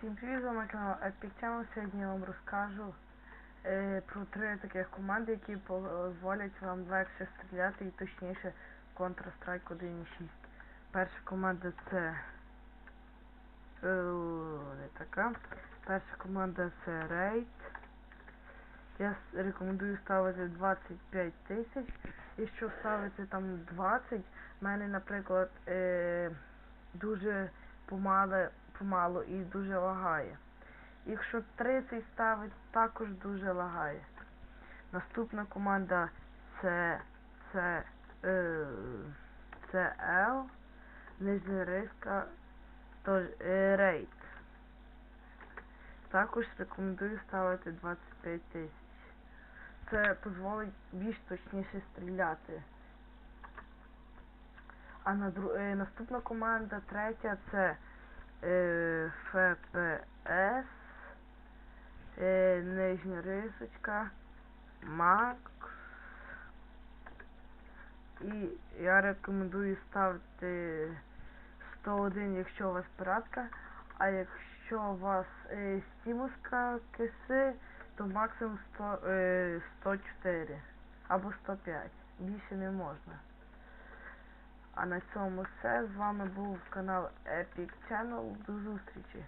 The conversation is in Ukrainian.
Всім привіт, з вами канал Epic Сьогодні я вам розкажу е, про три таких команди, які дозволять вам легше стріляти і точніше в Counter-Strike 1.6. Перша команда це е, не така. Перша команда це Raid. Я рекомендую ставити 25 тисяч. Якщо ставити там 20, в мене, наприклад, е, дуже помало, помало і дуже лагає. Якщо 30 ставить, також дуже лагає. Наступна команда це це, е, це L, нижня риска, тож е, рейд. Також рекомендую ставити 25 тисяч. Це дозволить більш точніше стріляти. А на дру... е, наступна команда, третя, це е, FPS, е, нижня рисочка, Max. І я рекомендую ставити 101, якщо у вас пиратка, а якщо у вас е, стімовська киси, то максимум 100, е, 104 або 105. Більше не можна. А на цьому все. З вами був канал Epic Channel. До зустрічі!